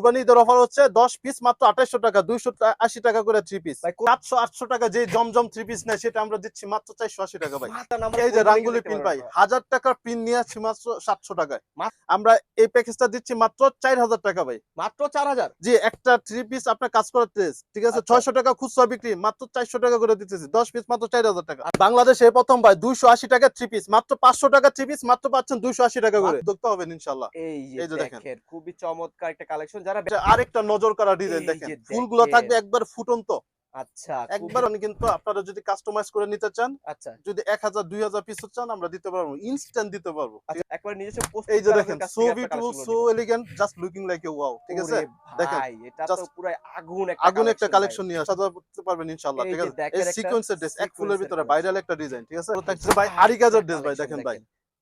কুরবানি ঈদের অফার হচ্ছে দশ পিস মাত্র আঠাশশো টাকা দুইশো আশি টাকা করে থ্রি পিস সাতশো আটশো টাকা যে জমজম থ্রি পিস নেয় সেটা আমরা দিচ্ছি মাত্র চারশো আশি টাকা ভাই। এই যে রাঙ্গুলি পিন ভাই হাজার টাকার পিন নিয়ে আসছি মাত্র সাতশো টাকায়। আমরা এই প্যাকেজটা দিচ্ছি মাত্র চার হাজার টাকা ভাই। মাত্র চার হাজার জি একটা থ্রি পিস আপনার কাজ করার ঠিক আছে? আচ্ছা। ছয়শো টাকা খুচরা বিক্রি মাত্র চারশো টাকা করে দিতেছি। দশ পিস মাত্র চার হাজার টাকা বাংলাদেশে প্রথম ভাই দুইশো আশি টাকা থ্রি পিস মাত্র পাঁচশো টাকা থ্রি পিস মাত্র পাচ্ছেন দুইশো আশি টাকা করে। দেখতে হবে ইনশাল্লাহ। এই যে। দেখেন। খুবই চমৎকার একটা কালেকশন যারা আরেকটা নজর করা ডিজাইন দেখেন। ফুলগুলো থাকবে একবার ফুটন্ত। আচ্ছা একবার কিন্তু আপনারা যদি কাস্টমাইজ করে নিতে চান আচ্ছা। যদি পিস চান আমরা দিতে পারব। ইনস্ট্যান্ট দিতে পারব। আচ্ছা একবার নিজস্ব প্রস্তুত এই যে দেখেন সো বিউটিফুল সো গুলো just looking like a wow ঠিক আছে? ওরে দেখেন, ভাই, এটা তো পুরো আগুন একটা আগুন একটা কালেকশন নিয়ে পারবেন ইনশাআল্লাহ ঠিক আছে? দেখেন এই সিকোয়েন্সের ড্রেস এক ফুলের ভিতরে ভাইরাল একটা ডিজাইন ঠিক আছে? ভাই আরি কাজের ড্রেস ভাই দেখেন। ভাই।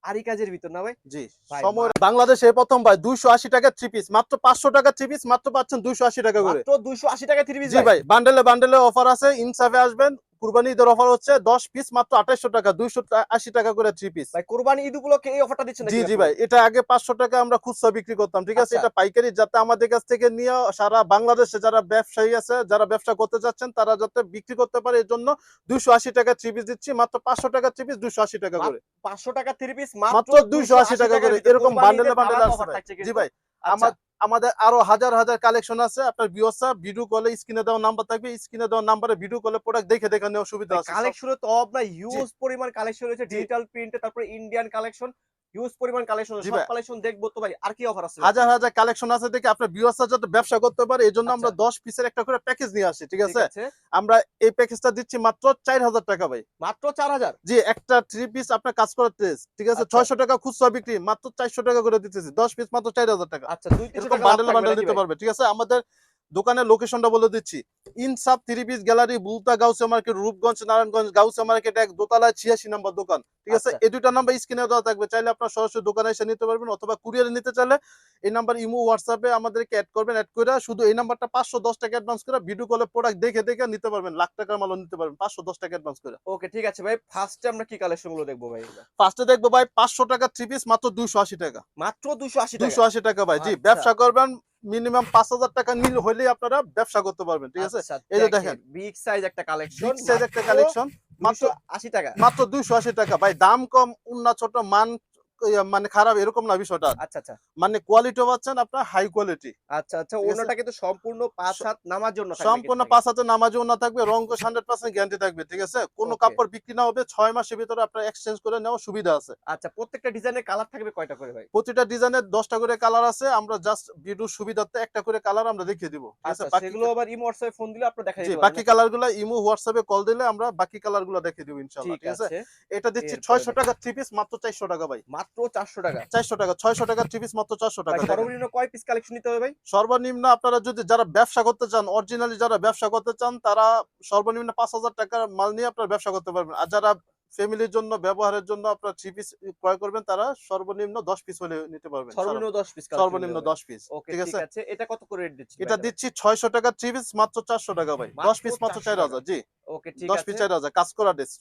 আরি কাজের ভিতর না ভাই? জি সময় বাংলাদেশে প্রথম ভাই 280 টাকা থ্রি পিস মাত্র 500 টাকা থ্রি পিস মাত্র পাচ্ছেন 280 টাকা করে। মাত্র 280 টাকা থ্রি পিস জি ভাই। বান্ডেলে বান্ডেলে অফার আছে ইনসাফে আসবেন কুরবানি ঈদের অফার হচ্ছে 10 পিস মাত্র 2800 টাকা 280 টাকা করে থ্রি পিস ভাই কুরবানি ঈদ উপলক্ষে এই অফারটা দিচ্ছেন জি জি ভাই এটা আগে পাঁচশো টাকা আমরা খুচরা বিক্রি করতাম ঠিক আছে? আচ্ছা। এটা পাইকারি যাতে আমাদের কাছ থেকে নিয়ে সারা বাংলাদেশে যারা ব্যবসায়ী আছে যারা ব্যবসা করতে চাচ্ছেন তারা যাতে বিক্রি করতে পারে এর জন্য দুইশো আশি টাকা থ্রি পিস দিচ্ছি মাত্র পাঁচশো টাকা থ্রি পিস দুশো আশি টাকা করে। 500 টাকা 3 পিস মাত্র দুইশো আশি টাকা করে এরকম বান্ডেলে বান্ডেল ভাই। জি ভাই। আমার আমার আমাদের আরও হাজার হাজার কালেকশন আছে। আপনার বিওসা ভিডিও কলে স্ক্রিনে দেওয়া নাম্বার থাকবে। স্ক্রিনে দেওয়া নাম্বারে ভিডিও কলে প্রোডাক্ট দেখে দেখে নেওয়ার সুবিধা আছে কালেকশন তো আপনার হিউজ পরিমাণ কালেকশন রয়েছে। ডিজিটাল প্রিন্ট তারপর ইন্ডিয়ান কালেকশন হিউজ পরিমাণ কালেকশন সব কালেকশন দেখব তো ভাই আর কি অফার আছে? হাজার হাজার কালেকশন আছে দেখে আপনার ভিউয়ার্সরা যাতে ব্যবসা করতে পারে এই জন্য আমরা আচ্ছা। দশ পিসের একটা করে প্যাকেজ নিয়ে আসি ঠিক আছে? আমরা এই প্যাকেজটা দিচ্ছি মাত্র চার হাজার টাকা ভাই। মাত্র 4000 জি একটা থ্রি পিস আপনার কাজ করার ড্রেস ঠিক আছে? আচ্ছা। ছয়শো টাকা খুচরা বিক্রি মাত্র চারশো টাকা করে দিতেছি দশ পিস মাত্র চার হাজার টাকা। আচ্ছা 2 300 বান্ডেল বান্ডেল দিতে পারবে ঠিক আছে? আমাদের দোকানের লোকেশনটা বলে দিচ্ছি। Insaf three piece gallery Bulta Gausia market Rupganj Narayanganj Gausia market এক দোতলায় ছিয়াশি নম্বর দোকান। ঠিক আছে? আচ্ছা। এই দুইটা নাম্বার স্ক্রিনে দেওয়া থাকবে। চাইলে আপনার সরাসরি দোকানে এসে নিতে পারবেন অথবা কুরিয়ারে নিতে চাইলে এই নাম্বার ইমো হোয়াটসঅ্যাপে আমাদেরকে অ্যাড করবেন অ্যাড করে শুধু এই নাম্বারটা পাঁচশো দশ টাকা অ্যাডভান্স করে ভিডিও কলে প্রোডাক্ট দেখে দেখে নিতে পারবেন। লাখ টাকার মালও নিতে পারবেন পাঁচশো দশ টাকা অ্যাডভান্স করে। ওকে ঠিক আছে ভাই। ফার্স্টে আমরা কি কালেকশনগুলো দেখব ভাই? ফার্স্টে দেখব ভাই পাঁচশো টাকা থ্রি পিস মাত্র দুইশো আশি টাকা। মাত্র 280 টাকা? দুশো আশি টাকা ভাই জি। আচ্ছা। ব্যবসা করবেন মিনিমাম পাঁচ হাজার টাকা নিল হলে আপনারা ব্যবসা করতে পারবেন ঠিক আছে? এই যে দেখেন। বিগ সাইজ একটা কালেকশন বিগ সাইজ একটা কালেকশন মাত্র আশি টাকা। মাত্র দুইশো আশি টাকা। ভাই দাম কম উন্না ছোট মান মানে খারাপ এরকম না বিষয়টা। আচ্ছা আচ্ছা। মানে কোয়ালিটিও পাচ্ছেন আপনার হাই কোয়ালিটি আচ্ছা আচ্ছা ওনাটা কিন্তু সম্পূর্ণ পাঁচ হাত নামার জন্য সম্পূর্ণ পাঁচ হাজার নামাজও না থাকবে রঙ্গ হান্ড্রেড পার্সেন্ট গ্যারান্টি থাকবে ঠিক আছে? কোনো কাপড় বিক্রি না হবে ছয় মাসের ভিতরে আপনার এক্সচেঞ্জ করে নেওয়ার সুবিধা আছে। আচ্ছা প্রত্যেকটা ডিজাইনের কালার থাকবে কয়টা করে ভাই? প্রতিটা ডিজাইনের দশটা করে কালার আছে আমরা জাস্ট ভিডিও সুবিধার্থে একটা করে কালার আমরা দেখিয়ে দিব ঠিক আছে? আচ্ছা বাকি সেগুলো আবার ইমো হোয়াটসঅ্যাপে ফোন দিলে আপনি দেখাই জি বাকি কালারগুলো ইমো হোয়াটসঅ্যাপে কল দিলে আমরা বাকি কালারগুলো দেখিয়ে দিব ইনশাআল্লাহ ঠিক আছে? এটা দিচ্ছি এরপরে ছয়শো দেখেন। টাকা থ্রি পিস মাত্র চারশো টাকা ভাই। মাত্র 400 টাকা। চারশো টাকা ছয়শো টাকা থ্রি পিস মাত্র চারশো টাকা। সর্বনিম্ন কয় পিস কালেকশন নিতে হবে ভাই? সর্বনিম্ন আপনারা যদি যারা ব্যবসা করতে চান অরিজিনালি যারা ব্যবসা করতে চান তারা সর্বনিম্ন পাঁচ হাজার টাকার মাল নিয়ে আপনারা ব্যবসা করতে পারবেন। আর যারা ফ্যামিলির জন্য ব্যবহারের জন্য আপনার থ্রি পিস ক্রয় করবেন তারা সর্বনিম্ন দশ পিস হলে নিতে পারবেন। সর্বনিম্ন 10 পিস সর্বনিম্ন দশ পিস ঠিক আছে? এটা কত করে রেট দিচ্ছি এটা দিচ্ছি ছয়শো টাকা থ্রি পিস মাত্র চারশো টাকা ভাই। দশ পিস মাত্র চার হাজার জি। ওকে ঠিক আছে পিস চার হাজার। কাজ করা ড্রেস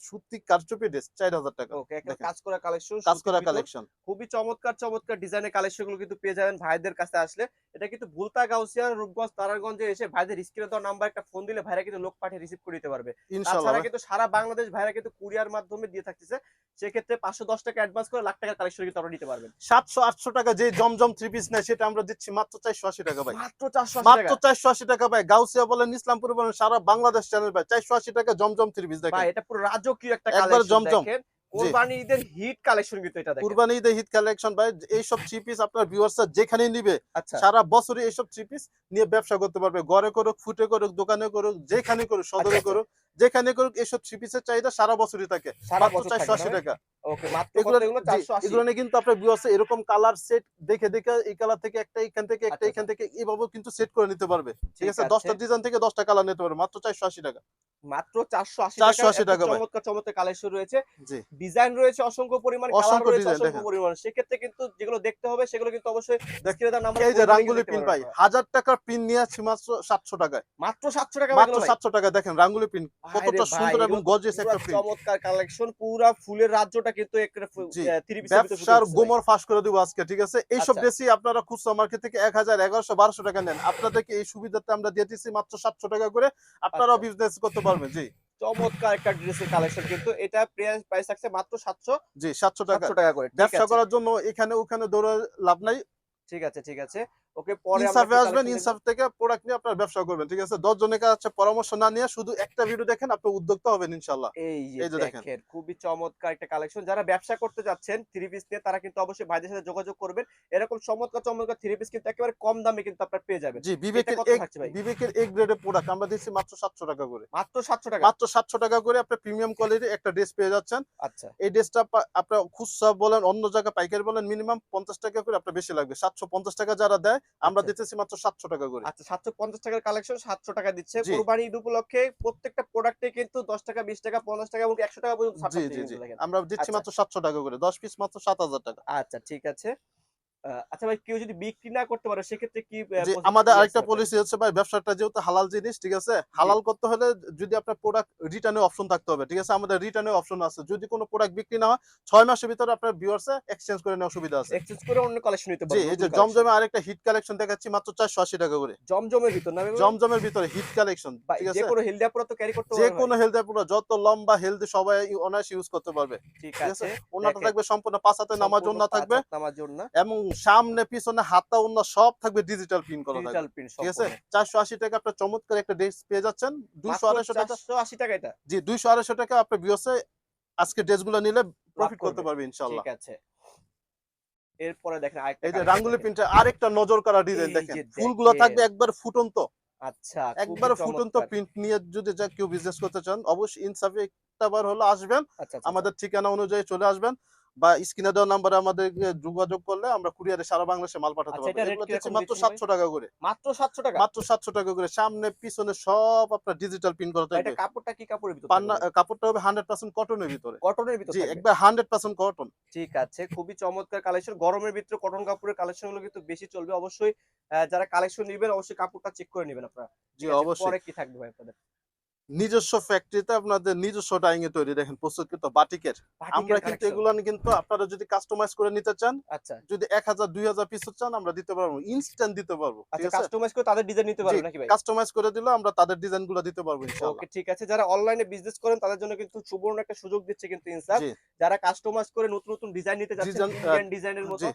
কারচুপি ড্রেস চার হাজার টাকা। ওকে একটা কাজ করা কালেকশন কাজ করা কালেকশন খুবই চমৎকার চমৎকার ডিজাইনের কালেকশনগুলো কিন্তু পেয়ে যাবেন ভাইদের কাছে আসলে। এটা কিন্তু ভুলতা গাউসিয়া রূপগঞ্জ তারারগঞ্জে এসে ভাইদের স্ক্রিনে দেওয়া নাম্বার একটা ফোন দিলে ভাইরা কিন্তু লোক পাঠিয়ে রিসিভ করে দিতে পারবে। তাছাড়া কিন্তু সারা বাংলাদেশ ভাইরা কিন্তু কুরিয়ার মাধ্যমে দিয়ে থাকতেছে। সেক্ষেত্রে পাঁচশো দশ টাকা অ্যাডভান্স করে লাখ টাকার কালেকশন কিন্তু আপনারা নিতে পারবেন। সাতশো আটশো টাকা যে জমজম থ্রি পিস নেয় সেটা আমরা দিচ্ছি মাত্র চারশো আশি টাকা ভাই। মাত্র চারশো মাত্র টাকা। চারশো আশি টাকা ভাই। গাউসিয়া বলেন ইসলামপুর বলেন সারা বাংলাদেশ চ্যানেল ভাই। চারশো আশি টাকা জমজম থ্রি পিস ভাই দেখেন এটা পুরো রাজকীয় একটা কালেকশন জমজম। দেখেন কোরবানি ঈদের হিট কালেকশন কিন্তু এটা দেখেন। কুরবানি হিট কালেকশন ভাই এইসব থ্রি পিস আপনার ভিউয়ার্সরা যেখানে নিবে আচ্ছা। সারা বছরই এইসব থ্রি পিস নিয়ে ব্যবসা করতে পারবে। ঘরে করুক ফুটে করুক দোকানে করুক যেখানে করুক সদরে আচ্ছা। করুক যেখানে করুক এইসব থ্রি পিসের চাহিদা সারা বছরই থাকে। সারা মাত্র বছর চারশো আশি টাকা। ওকে মাত্র এগুলো কত? এগুলো জি, 480 এগুলো নিয়ে কিন্তু আপনার এরকম কালার সেট দেখে দেখে এই কালার থেকে একটা এখান থেকে একটা আচ্ছা, এখান থেকে এইভাবে কিন্তু সেট করে নিতে পারবে। ঠিক আছে। দশটা ডিজাইন থেকে দশটা কালার নিতে পারবে। মাত্র চারশো আশি টাকা। মাত্র 480 480 টাকা। টাকা চমৎকার চমৎকার কালেকশন রয়েছে। ডিজাইন রয়েছে অসংখ্য পরিমাণ কালার অসংখ্য রয়েছে অসংখ্য পরিমাণ। সেক্ষেত্রে কিন্তু যেগুলো দেখতে হবে সেগুলো কিন্তু অবশ্যই নাম্বার এই যে রাঙ্গুলি পিন ভাই হাজার টাকার পিন নিয়ে আসছি মাত্র সাতশো টাকায়। মাত্র 700 টাকা মাত্র মাত্র সাতশো টাকা দেখেন রাঙ্গুলি পিন কতটা সুন্দর এবং গর্জিয়াস একটা প্রিন্ট চমৎকার কালেকশন পুরা ফুলের রাজ্যটা কিন্তু জি, থ্রি পিস ব্যবসার গোমর ফাঁস করে দিব আজকে ঠিক আছে? এইসব আচ্ছা। ড্রেসই আপনারা খুচরা মার্কেট থেকে এক হাজার এগারোশো বারোশো টাকা নেন। আপনাদেরকে এই সুবিধাটা আমরা দিয়ে দিচ্ছি মাত্র সাতশো টাকা করে। আপনারাও আচ্ছা। বিজনেস করতে পারবেন জি। চমৎকার একটা ড্রেসের কালেকশন কিন্তু এটা প্রাইস থাকছে মাত্র সাতশো জি সাতশো টাকা। সাতশো টাকা করে। ব্যবসা করার জন্য এখানে ওখানে দৌড়ে লাভ নাই। ঠিক আছে ঠিক আছে। ওকে পরে ইনসাফে আসবেন ইনসাফ থেকে প্রোডাক্ট নিয়ে আপনার ব্যবসা করবেন ঠিক আছে? দশ জনের কাছে পরামর্শ না নিয়ে শুধু একটা ভিডিও দেখেন আপনি উদ্যোক্তা হবেন ইনশাল্লাহ এই যে দেখেন। দেখেন খুবই চমৎকার একটা কালেকশন যারা ব্যবসা করতে যাচ্ছেন থ্রি পিস নিয়ে তারা কিন্তু অবশ্যই ভাইদের সাথে যোগাযোগ করবেন। এরকম চমৎকার চমৎকার থ্রি পিস কিন্তু একেবারে কম দামে কিন্তু আপনারা পেয়ে যাবেন। জি বিবেকের কত এক থাকছে ভাই? বিবেকের এক গ্রেডের প্রোডাক্ট আমরা দিচ্ছি মাত্র সাতশো টাকা করে। মাত্র সাতশো টাকা? মাত্র সাতশো টাকা করে আপনি প্রিমিয়াম কোয়ালিটির একটা ড্রেস পেয়ে যাচ্ছেন। আচ্ছা। এই ড্রেসটা আপনার খুচরা বলেন অন্য জায়গায় পাইকারি বলেন মিনিমাম পঞ্চাশ টাকা করে আপনার বেশি লাগবে। সাতশো পঞ্চাশ টাকা যারা দেয় আমরা আচ্ছা। দিতেছি মাত্র সাতশো টাকা করে আচ্ছা সাতশো পঞ্চাশ টাকার কালেকশন সাতশো টাকা দিচ্ছে। কোরবানি ঈদ উপলক্ষে প্রত্যেকটা প্রোডাক্টে কিন্তু দশ টাকা বিশ টাকা পঞ্চাশ টাকা এবং একশো টাকা পর্যন্ত। আমরা দিচ্ছি আচ্ছা। মাত্র সাতশো টাকা করে দশ পিস মাত্র সাত হাজার টাকা আচ্ছা ঠিক আছে আচ্ছা ভাই কেউ যদি বিক্রি না করতে পারে সেক্ষেত্রে কি আমাদের আরেকটা পলিসি হচ্ছে ভাই ব্যবসাটা যেহেতু হালাল জিনিস ঠিক আছে? হালাল করতে হলে যদি আপনার প্রোডাক্ট রিটার্নের অপশন থাকতে হবে ঠিক আছে? আমাদের রিটার্নের অপশন আছে। যদি কোনো প্রোডাক্ট বিক্রি না হয় ছয় মাসের ভিতরে আপনার ভিউয়ার্সে এক্সচেঞ্জ করে নেওয়ার সুবিধা আছে। এক্সচেঞ্জ করে অন্য কালেকশন নিতে জি পারবেন এই যে জমজমে আরেকটা হিট কালেকশন দেখাচ্ছি মাত্র চারশো আশি টাকা করে। জমজমের ভিতর না জমজমের ভিতরে হিট কালেকশন ঠিক যে কোনো হেলদি আপুরা তো ক্যারি করতে যে কোনো হেলথ পুরো যত লম্বা হেলদি সবাই অনায়াসে ইউজ করতে পারবে ঠিক আছে আছে? ওনাটা থাকবে সম্পূর্ণ পাঁচ হাতে সম্পূর্ণ জন্য থাকবে নামার জন্য। এবং সামনে পিছনে হাতটা অন্য সব থাকবে ডিজিটাল প্রিন্ট করা থাকবে। ডিজিটাল প্রিন্ট ঠিক আছে? চারশো আশি টাকা আপনার চমৎকার একটা ড্রেস পেয়ে যাচ্ছেন। দুইশো আড়াইশো টাকা চারশো আশি টাকা এটা। জি দুইশো আড়াইশো টাকা আপনার বিয়সে আজকে ড্রেসগুলো নিলে প্রফিট করতে পারবে ইনশাল্লাহ ঠিক আছে। এরপরে দেখেন আরেকটা এই যে রাঙ্গুলি। প্রিন্টে আরেকটা নজর করা ডিজাইন দেখেন। ফুলগুলো থাকবে একবার ফুটন্ত। আচ্ছা একবার ফুটন্ত প্রিন্ট নিয়ে যদি যা কেউ বিজনেস করতে চান অবশ্যই ইনসাফে একটা বার হলো আসবেন। আচ্ছা আচ্ছা, আমাদের ঠিকানা অনুযায়ী চলে আসবেন। বা স্ক্রিনে দেওয়া নাম্বারে আমাদের যোগাযোগ করলে আমরা কুরিয়ারে সারা বাংলাদেশে মাল পাঠাতে আচ্ছা, পারব। এগুলো মাত্র সাতশো টাকা করে। মাত্র সাতশো টাকা? মাত্র সাতশো টাকা করে। সামনে পিছনে সব আপনার ডিজিটাল প্রিন্ট করা থাকবে। কাপড়টা কি কাপড়ের ভিতর পান্না কাপড়টা হবে হান্ড্রেড পার্সেন্ট কটনের ভিতরে। কটনের ভিতরে জি একবার হান্ড্রেড পার্সেন্ট কটন ঠিক আছে খুবই চমৎকার কালেকশন গরমের ভিতরে কটন কাপড়ের কালেকশনগুলো কিন্তু বেশি চলবে। অবশ্যই যারা কালেকশন নেবেন অবশ্যই কাপড়টা চেক করে নেবেন আপনারা। জি অবশ্যই। পরে কি থাকবে ভাই আপনাদের? নিজস্ব ফ্যাক্টরিতে আপনাদের নিজস্ব ডাইং এ তৈরি দেখেন প্রস্তুতকৃত বাটিকের। আমরা কিন্তু এগুলো কিন্তু আপনারা যদি কাস্টমাইজ করে নিতে চান আচ্ছা। যদি এক হাজার দুই হাজার পিস চান আমরা দিতে পারব। ইনস্ট্যান্ট দিতে পারব আচ্ছা কাস্টমাইজ করে তাদের ডিজাইন নিতে পারবেন নাকি ভাই? কাস্টমাইজ করে দিলে আমরা তাদের ডিজাইনগুলো দিতে পারব ইনশাআল্লাহ। ওকে ঠিক আছে। যারা অনলাইনে বিজনেস করেন তাদের জন্য কিন্তু সুবর্ণ একটা সুযোগ দিচ্ছে কিন্তু ইনসাফ। যারা কাস্টমাইজ করে নতুন নতুন ডিজাইন নিতে যাচ্ছেন ইন্ডিয়ান ডিজাইনের মতো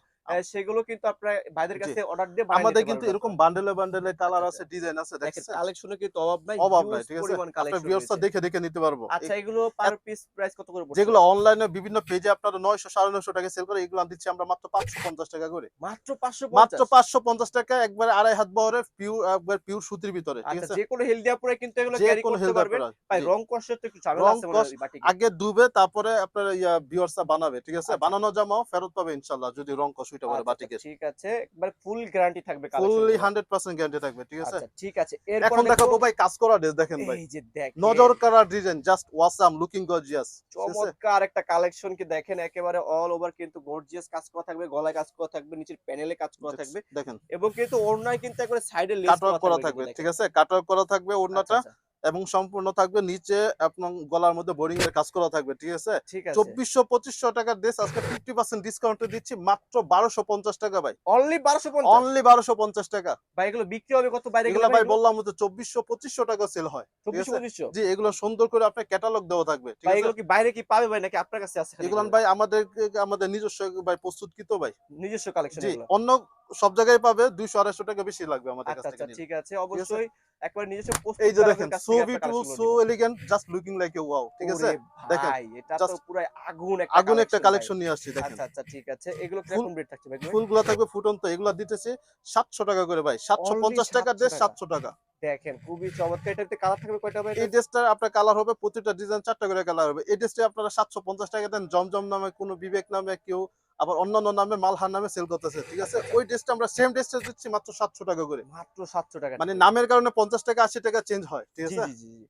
সেগুলো কিন্তু আপনারা ভাইদের কাছে অর্ডার দিয়ে আমাদের কিন্তু এরকম। বান্ডেলে বান্ডেলে কালার আছে ডিজাইন আছে দেখেন কালেকশনে কিন্তু অভাব নাই অভাব নাই ঠিক আছে? আপনার ভিউয়ার্সরা দেখে দেখে নিতে পারব। আচ্ছা এগুলো পার পিস প্রাইস কত করে পড়ছে? যেগুলো অনলাইনে বিভিন্ন পেজে আপনারা নয়শো সাড়ে নয়শো টাকা সেল করে এগুলো দিচ্ছি আমরা মাত্র পাঁচশো পঞ্চাশ টাকা করে। মাত্র 550 মাত্র পাঁচশো পঞ্চাশ টাকা একবারে আড়াই হাত বহরে পিওর একবার পিওর সুতির ভিতরে ঠিক আচ্ছা আছে? যে কোনো হেলদি আপুরা কিন্তু এগুলো ক্যারি করতে পারবেন। ভাই রং কষের তো একটু ঝামেলা আছে মনে আগে ডুবে তারপরে আপনার ভিউয়ার্সরা বানাবে ঠিক আছে? আচ্ছা। বানানো জামাও ফেরত পাবে ইনশাল্লাহ যদি রং কষ উইটা পারে আচ্ছা, বাটিকে ঠিক আছে একবার ফুল গ্যারান্টি থাকবে fully collection hundred percent guarantee থাকবে ঠিক আছে? আচ্ছা ঠিক আছে এরপর এখন দেখাবো ভাই কাজ করা ড্রেস দেখেন ভাই। এই যে দেখেন। নজর করা design just awesome looking gorgeous চমৎকার একটা কালেকশন কি দেখেন একেবারে অল ওভার কিন্তু গর্জিয়াস কাজ করা থাকবে গলায় কাজ করা থাকবে নিচের প্যানেলে কাজ করা থাকবে। দেখেন। এবং কিন্তু ওড়নায় কিন্তু একবারে সাইডে লেস করা থাকবে ঠিক আছে? কাটওয়ার্ক করা থাকবে ওড়নাটা। আচ্ছা, এবং সম্পূর্ণ থাকবে নিচে আপনার গলার মধ্যে বোরিং এর কাজ করা থাকবে ঠিক আছে? চব্বিশশো পঁচিশশো টাকার ড্রেস আজকে ফিফটি পার্সেন্ট ডিসকাউন্টে দিচ্ছি মাত্র বারোশো পঞ্চাশ টাকা ভাই। অনলি 1250 অনলি বারোশো পঞ্চাশ টাকা। ভাই এগুলো বিক্রি হবে কত? বাইরে এগুলো ভাই বললাম তো চব্বিশশো পঁচিশশো টাকা সেল হয় ঠিক 24 আছে? 2500 জি এগুলো সুন্দর করে আপনার ক্যাটালগ দেওয়া থাকবে ঠিক আছে? এগুলো কি বাইরে কি পাবে ভাই নাকি আপনার কাছে আছে এগুলো ভাই আমাদের আমাদের নিজস্ব ভাই প্রস্তুতকৃত ভাই। নিজস্ব কালেকশন জি অন্য সব জায়গায় পাবে দুইশো আড়াইশো টাকা বেশি লাগবে আমাদের কাছ আচ্ছা আচ্ছা থেকে ঠিক আছে অবশ্যই। একবার নিজস্ব এই যে দেখেন কাছ সো বিউটিফুল সো গুলো just looking like a wow ঠিক আছে? দেখেন, ভাই এটা তো পুরো আগুন একটা আগুন একটা কালেকশন নিয়ে আসছি দেখেন। আচ্ছা আচ্ছা ঠিক আছে। এগুলো কীরকম রেট থাকছে ভাই ফুলগুলো থাকবে ফুটন্ত এগুলো দিতেছে সাতশো টাকা করে ভাই সাতশো Only পঞ্চাশ 700 ড্রেস টাকা। সাতশো টাকা। দেখেন খুবই চমৎকার। এটাতে কালার থাকবে কয়টা ভাই? এই ড্রেসটা আপনার কালার হবে প্রতিটা ডিজাইন চারটা করে কালার হবে। এই ড্রেসটা আপনারা সাতশো পঞ্চাশ টাকা দেন জমজম নামে কোনো বিবেক নামে কেউ আবার অন্যান্য নামে মালহার নামে সেল করতেছে ঠিক আছে? ওই ড্রেসটা আমরা সেম ড্রেসটা দিচ্ছি মাত্র সাতশো টাকা করে। মাত্র 700 টাকা মানে নামের কারণে পঞ্চাশ টাকা আশি টাকা চেঞ্জ হয় ঠিক আছে।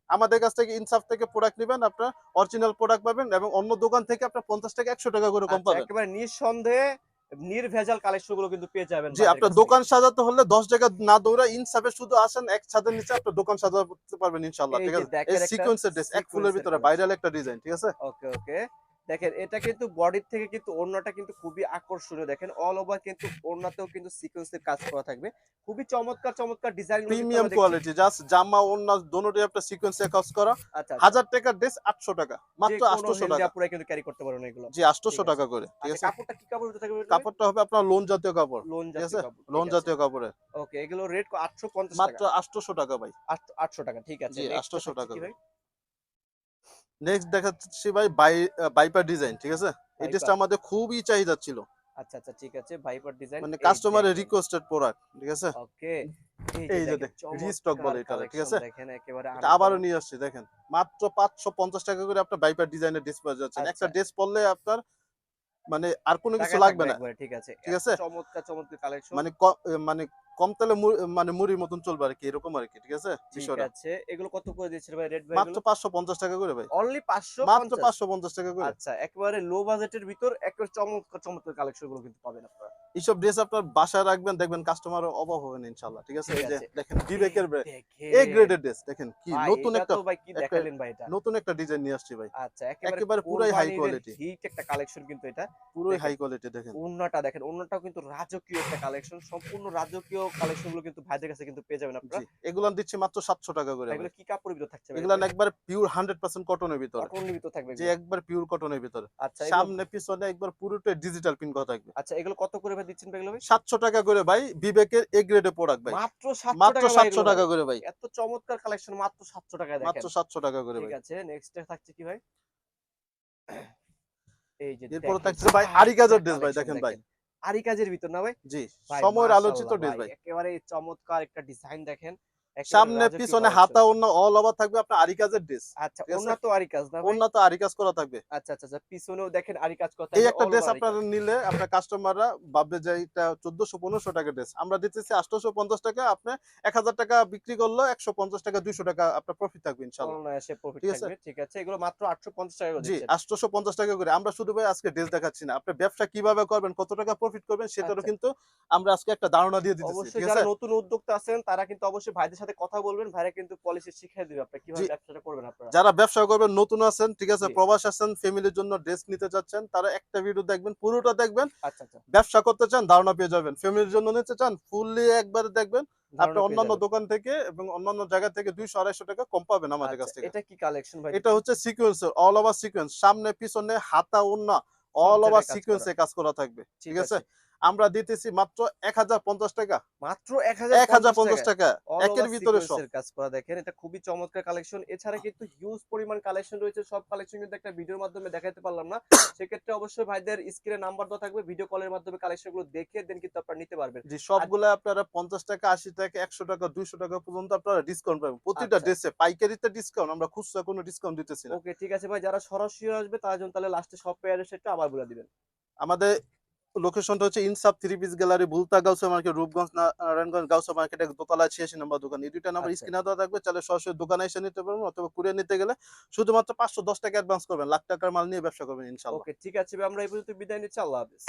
আমাদের কাছ থেকে ইনসাফ থেকে প্রোডাক্ট নেবেন আপনার অরিজিনাল প্রোডাক্ট পাবেন এবং অন্য দোকান থেকে আপনার পঞ্চাশ টাকা একশো টাকা করে কম আচ্ছা, পাবেন। একেবারে নিঃসন্দেহে নির্ভেজাল কালেকশনগুলো কিন্তু পেয়ে যাবেন জি আপনার দোকান সাজাতে হলে দশ টাকা না দৌড়া ইনসাফে শুধু আসেন এক ছাদের নিচে আপনার দোকান সাজাতে পারবেন ইনশাল্লাহ ঠিক আছে? এই সিকোয়েন্সের ড্রেস এক ফুলের ভিতরে। ভাইরাল একটা ডিজাইন ঠিক আছে? ওকে ওকে। দেখেন এটা কিন্তু বডির থেকে কিন্তু ওড়নাটা কিন্তু খুবই আকর্ষণীয়। দেখেন অল ওভার কিন্তু ওড়নাতেও কিন্তু সিকোয়েন্সের কাজ করা থাকবে। খুবই চমৎকার চমৎকার ডিজাইন প্রিমিয়াম কোয়ালিটি জাস্ট জামা ওন্না দোনোটাই আপনার সিকোয়েন্সে কাজ করা। আচ্ছা হাজার টাকার ড্রেস আটশো টাকা। মাত্র আটশোশো টাকা। পুরো কিন্তু ক্যারি করতে পারবেন এগুলো। জি আটশোশো ঠিক আছে। টাকা করে ঠিক আচ্ছা আছে? কাপড়টা কি কাপড় থাকবে কাপড়টা হবে আপনার লোন জাতীয় কাপড় লোন জাতীয় কাপড় লোন জাতীয় কাপড়ের। ওকে এগুলো রেট 850 টাকা মাত্র টাকা। আটশোশো টাকা ভাই। 800 টাকা ঠিক আছে। জি, 800 টাকা ভাই? নেক্সট দেখাচ্ছি ভাই বাই বাইপার ডিজাইন ঠিক আছে? এই ড্রেসটা আমাদের খুবই চাহিদা ছিল। আচ্ছা আচ্ছা ঠিক আছে ভাইপার ডিজাইন মানে কাস্টমারের রিকোয়েস্টেড প্রোডাক্ট ঠিক আছে? ওকে এই যে দেখ, restock বলে এটা, ঠিক আছে? দেখেন একেবারে এটা আবারও নিয়ে আসছি দেখেন। মাত্র পাঁচশো পঞ্চাশ টাকা করে আপনার বাইপার ডিজাইনের ড্রেস পাওয়া যাচ্ছে একটা আচ্ছা। ড্রেস পরলে আপনার মানে আর কোনো কিছু লাগবে না। ঠিক আছে। ঠিক আছে? চমৎকার চমৎকার কালেকশন মানে মানে কম তেলে মানে মুড়ির মতন চলবে আর কি এরকম আর কি ঠিক আছে? বিষয়টা। আছে। এগুলো কত করে দিয়েছিল ভাই? রেট ভাই মাত্র পাঁচশো পঞ্চাশ টাকা করে ভাই। অনলি 550 মাত্র পাঁচশো পঞ্চাশ টাকা করে। আচ্ছা একেবারে লো বাজেটের ভিতর একেবারে চমৎকার চমৎকার কালেকশনগুলো কিন্তু পাবেন আপনারা। এইসব ড্রেস আপনার বাসায় রাখবেন দেখবেন কাস্টমার অভাব হবে না ইনশাল্লাহ ঠিক আছে? এই যে দেখেন বিবেকের। এ গ্রেডের ড্রেস দেখেন কি নতুন একটা ভাই কি দেখালেন ভাই এটা? নতুন একটা ডিজাইন নিয়ে আসছি ভাই। আচ্ছা একেবারে পুরাই high quality। হিট একটা কালেকশন কিন্তু এটা। পুরোই হাই কোয়ালিটি দেখেন। ওন্নাটা দেখেন ওন্নাটাও কিন্তু রাজকীয় একটা কালেকশন সম্পূর্ণ রাজকীয় কালেকশনগুলো কিন্তু ভাইদের কাছে কিন্তু পেয়ে যাবেন আপনারা। এগুলো দিচ্ছি মাত্র সাতশো টাকা করে এগুলো কি কাপড়ের ভিতর থাকছে এগুলো একবার পিওর হান্ড্রেড পার্সেন্ট কটনের ভিতরে। কটনের ভিতর থাকবে যে? একবার পিওর কটনের ভিতরে। আচ্ছা সামনে পিছনে একবার পুরোটা ডিজিটাল প্রিন্ট করা থাকবে। আচ্ছা এগুলো কত করে ভাই দিচ্ছেন এগুলো ভাই? সাতশো টাকা করে ভাই বিবেকের এ প্রোডাক্ট ভাই। মাত্র 700 মাত্র টাকা ভাই সাতশো এগুলো টাকা করে ভাই। এত চমৎকার কালেকশন মাত্র 700 টাকায় মাত্র দেখেন সাতশো টাকা করে ঠিক ভাই। আছে নেক্সট থাকছে কি ভাই? এই যে এরপরে থাকছে ভাই আরি কাজের ড্রেস ভাই দেখেন ভাই। আরি কাজের ভিতর না ভাই? জি সময়ের আলোচিত ড্রেস ভাই একেবারে চমৎকার একটা ডিজাইন দেখেন। সামনে পিছনে হাতা অন্য অল ওভার থাকবে আপনার আরি কাজের ড্রেস আচ্ছা তো আরি কাজ না অন্য তো আরি কাজ করা থাকবে। আচ্ছা আচ্ছা আচ্ছা পিছনেও দেখেন আরি কাজ কথা এই একটা ড্রেস আপনারা নিলে আপনার কাস্টমাররা ভাববে যে এটা চোদ্দশো পনেরোশো টাকা ড্রেস আমরা দিতেছি আটশোশো পঞ্চাশ টাকা আপনি এক হাজার টাকা বিক্রি করল একশো পঞ্চাশ টাকা দুইশো টাকা আপনার প্রফিট থাকবে ইনশাল্লাহ। এসে প্রফিট ঠিক আছে? থাকবে ঠিক আছে? এগুলো মাত্র 850 টাকা করে জি দিচ্ছেন। আটশোশো পঞ্চাশ টাকা করে। আমরা শুধু ভাই আজকে ড্রেস দেখাচ্ছি না। আপনি ব্যবসা কীভাবে করবেন কত টাকা প্রফিট করবেন সেটারও আচ্ছা। কিন্তু আমরা আজকে একটা ধারণা দিয়ে দিতেছি অবশ্যই যারা নতুন উদ্যোক্তা আছেন তারা কিন্তু অবশ্যই ভাইদের সাথে কথা বলবেন ভাইরা কিন্তু পলিসি শিখিয়ে দিবে আপনাকে কীভাবে ব্যবসাটা করবেন আপনারা। যারা ব্যবসা করবেন নতুন আছেন ঠিক আছে প্রবাস আছেন ফ্যামিলির জন্য ড্রেস নিতে চাচ্ছেন তারা একটা ভিডিও দেখবেন পুরোটা দেখবেন আচ্ছা আচ্ছা। ব্যবসা করতে চান ধারণা পেয়ে যাবেন। ফ্যামিলির জন্য নিতে চান ফুললি একবার দেখবেন আপনি অন্যান্য দোকান থেকে এবং অন্যান্য জায়গা থেকে দুইশো আড়াইশো টাকা কম পাবেন আমাদের কাছ আচ্ছা, থেকে। এটা কি কালেকশন ভাই? এটা হচ্ছে সিকোয়েন্স অল ওভার সিকোয়েন্স সামনে পিছনে হাতা উন্না অল ওভার সিকোয়েন্সে কাজ করা। থাকবে ঠিক আছে। আমরা দিতেছি মাত্র এক হাজার পঞ্চাশ টাকা। মাত্র এক হাজার পঞ্চাশ টাকা। একের ভিতরে কাজ করা দেখেন এটা খুবই চমৎকার কালেকশন এছাড়া কিন্তু হিউজ পরিমাণ কালেকশন রয়েছে। সব কালেকশন কিন্তু একটা ভিডিওর মাধ্যমে দেখাতে পারলাম না। সেক্ষেত্রে অবশ্যই ভাইদের স্ক্রিনে নাম্বার দেওয়া থাকবে ভিডিও কলের মাধ্যমে কালেকশনগুলো দেখে দেন কিন্তু আপনারা নিতে পারবেন। যে সবগুলো আপনারা পঞ্চাশ টাকা আশি টাকা একশো টাকা দুইশো টাকা পর্যন্ত আপনারা ডিসকাউন্ট পাবেন। প্রতিটা আচ্ছা। ড্রেসে পাইকারিতে ডিসকাউন্ট আমরা খুচরা কোনো ডিসকাউন্ট দিতেছি না। ওকে ঠিক আছে ভাই। যারা সরাসরি আসবে তার জন্য তাহলে লাস্টে সব পেয়ারের সেটটা আবার বলে দিবেন। আমাদের লোকেশনটা হচ্ছে Insaf three piece gallery Bulta Gausia market Rupganj Narayanganj Gausia মার্কেটের দোতলা ছিয়াশি নম্বর দোকান। এই দুইটা নাম্বার আচ্ছা। স্ক্রিনে দেওয়া থাকবে তাহলে সরাসরি দোকানে এসে নিতে পারবেন অথবা কুরিয়ার নিতে গেলে শুধুমাত্র পাঁচশো দশ টাকা অ্যাডভান্স করবেন লাখ টাকার মাল নিয়ে ব্যবসা করবেন ইনশাল্লাহ ওকে ঠিক আছে আমরা এই পর্যন্ত বিদায় নিচ্ছি আল্লাহ হাফেজ।